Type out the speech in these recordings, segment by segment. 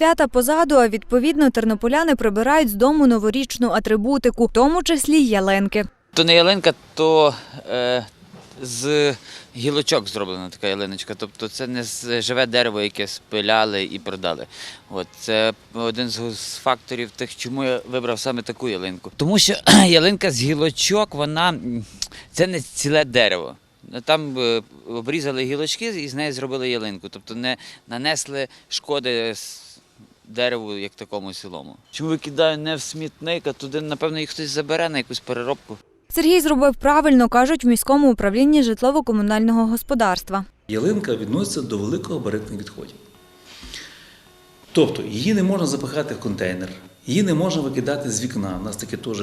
свята позаду, а відповідно тернополяни прибирають з дому новорічну атрибутику, в тому числі ялинки. То не ялинка, то е, з гілочок зроблена така ялиночка. Тобто це не живе дерево, яке спиляли і продали. От це один з факторів тих, чому я вибрав саме таку ялинку. Тому що ялинка з гілочок, вона це не ціле дерево. Там е, обрізали гілочки і з неї зробили ялинку. Тобто не нанесли шкоди дереву як такому цілому. Чому викидаю не в смітник, а туди, напевно, їх хтось забере на якусь переробку. Сергій зробив правильно, кажуть в міському управлінні житлово-комунального господарства. Ялинка відноситься до великогабаритних відходів. Тобто її не можна запихати в контейнер, її не можна викидати з вікна. У нас таке теж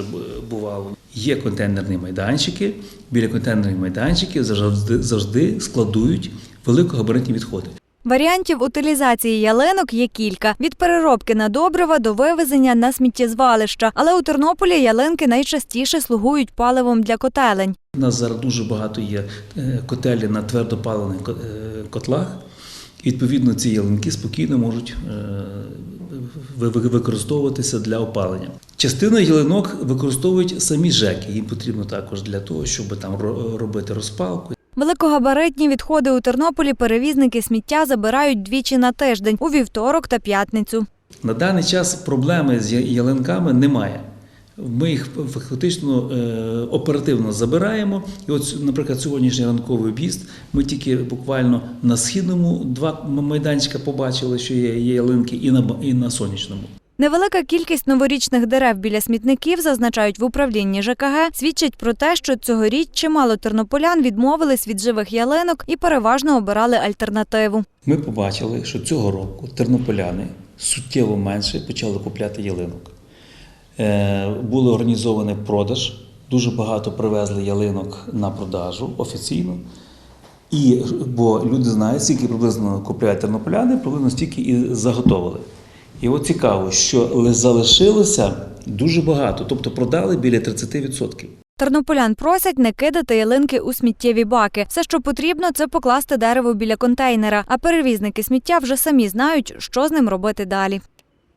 бувало. Є контейнерні майданчики. Біля контейнерних майданчиків завжди, завжди складують великогабаритні відходи. Варіантів утилізації ялинок є кілька: від переробки на добрива до вивезення на сміттєзвалища. Але у Тернополі ялинки найчастіше слугують паливом для котелень. У нас зараз дуже багато є е, котелі на твердопаливних ко- е, котлах. Відповідно, ці ялинки спокійно можуть е, ви- ви- використовуватися для опалення. Частину ялинок використовують самі ЖЕКи. Їм потрібно також для того, щоб там робити розпалку. Великогабаритні відходи у Тернополі перевізники сміття забирають двічі на тиждень у вівторок та п'ятницю. На даний час проблеми з ялинками немає. Ми їх фактично е, оперативно забираємо. І от, наприклад, сьогоднішній ранковий об'їзд ми тільки буквально на східному два майданчика побачили, що є, ялинки, і на, і на сонячному. Невелика кількість новорічних дерев біля смітників, зазначають в управлінні ЖКГ, свідчить про те, що цьогоріч чимало тернополян відмовились від живих ялинок і переважно обирали альтернативу. Ми побачили, що цього року тернополяни суттєво менше почали купляти ялинок. Е, Були організований продаж, дуже багато привезли ялинок на продажу офіційно. І, бо люди знають, скільки приблизно купляють тернополяни, приблизно стільки і заготовили. І от цікаво, що ли- залишилося дуже багато, тобто продали біля 30%. Тернополян просять не кидати ялинки у сміттєві баки. Все, що потрібно, це покласти дерево біля контейнера. А перевізники сміття вже самі знають, що з ним робити далі.